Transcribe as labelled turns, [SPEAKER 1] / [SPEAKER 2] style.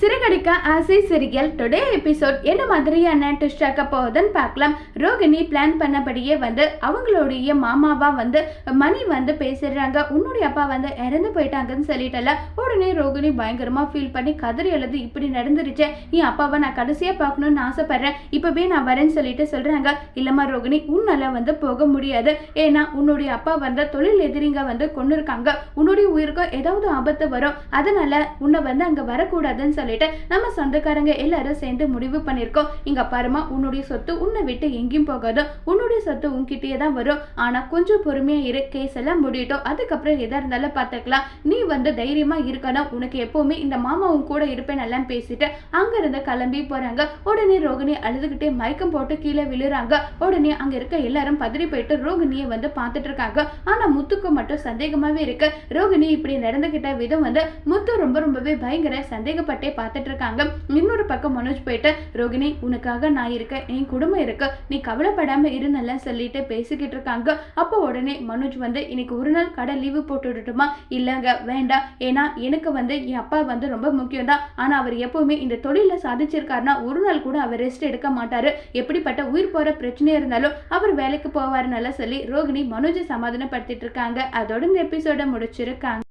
[SPEAKER 1] சிறகடிக்க ஆசை சிறியல். Today episode என்ன மாதிரியான ட்விஸ்ட் ஆக்க போகுதுன்னு பார்க்கலாம். ரோகிணி பிளான் பண்ணபடியே வந்து அவங்களுடைய மாமாவா வந்து மணி வந்து பேசிடுறாங்க. உன்னுடைய அப்பா வந்து இறந்து போயிட்டாங்கன்னு சொல்லிட்டல உடனே ரோகிணி பயங்கரமா ஃபீல் பண்ணி கதறி எழுது இப்படி நடந்துருச்சு. நீ அப்பாவை நான் கடைசியா பார்க்கணும்னு ஆசைப்படுறேன். இப்பவே நான் வரேன்னு சொல்லிட்டு சொல்றாங்க. இல்லம்மா ரோகிணி உன்னால வந்து போக முடியாது. ஏன்னா உன்னுடைய அப்பா வந்து தொழில் எதிரிங்க வந்து கொண்டு இருக்காங்க உன்னுடைய உயிருக்கும் ஏதாவது ஆபத்து வரும். அதனால உன்னை வந்து அங்க வரக்கூடாதுன்னு சொல்லி சொல்லிட்டு நம்ம சொந்தக்காரங்க எல்லாரும் சேர்ந்து முடிவு பண்ணியிருக்கோம். இங்க பாருமா உன்னுடைய சொத்து உன்னை விட்டு எங்கேயும் போகாது. உன்னுடைய சொத்து உன்கிட்டயே தான் வரும். ஆனா கொஞ்சம் பொறுமையா இரு. கேஸ் எல்லாம் முடியட்டும். அதுக்கப்புறம் எதா இருந்தாலும் பார்த்துக்கலாம். நீ வந்து தைரியமா இருக்கணும். உனக்கு எப்பவுமே இந்த மாமா உன் கூட இருப்பேன் எல்லாம் பேசிட்டு அங்க இருந்து கிளம்பி போறாங்க. உடனே ரோகிணி அழுதுகிட்டே மயக்கம் போட்டு கீழே விழுறாங்க. உடனே அங்க இருக்க எல்லாரும் பதறி போயிட்டு ரோகிணியை வந்து பார்த்துட்டு இருக்காங்க. ஆனா முத்துக்கு மட்டும் சந்தேகமாவே இருக்கு. ரோகிணி இப்படி நடந்துகிட்ட விதம் வந்து முத்து ரொம்ப ரொம்பவே பயங்கர சந்தேகப்பட்டே பார்த்துட்டு இருக்காங்க இன்னொரு பக்கம் மனோஜ் போயிட்டு ரோகிணி உனக்காக நான் இருக்கேன். என் குடும்பம் இருக்கு. நீ கவலைப்படாம இரு சொல்லிட்டு பேசிக்கிட்டு இருக்காங்க அப்போ உடனே மனோஜ் வந்து இன்னைக்கு ஒரு நாள் கடை லீவு போட்டு விடட்டுமா? இல்லைங்க வேண்டாம். ஏன்னா எனக்கு வந்து என் அப்பா வந்து ரொம்ப முக்கியம் தான். ஆனா அவர் எப்பவுமே இந்த தொழில சாதிச்சிருக்காருன்னா ஒரு நாள் கூட அவர் ரெஸ்ட் எடுக்க மாட்டாரு. எப்படிப்பட்ட உயிர் போற பிரச்சனையாக இருந்தாலும் அவர் வேலைக்கு போவாருன்னு சொல்லி ரோகிணி மனோஜை சமாதானப்படுத்திட்டு இருக்காங்க அதோட இந்த எபிசோட முடிச்சிருக்காங்க.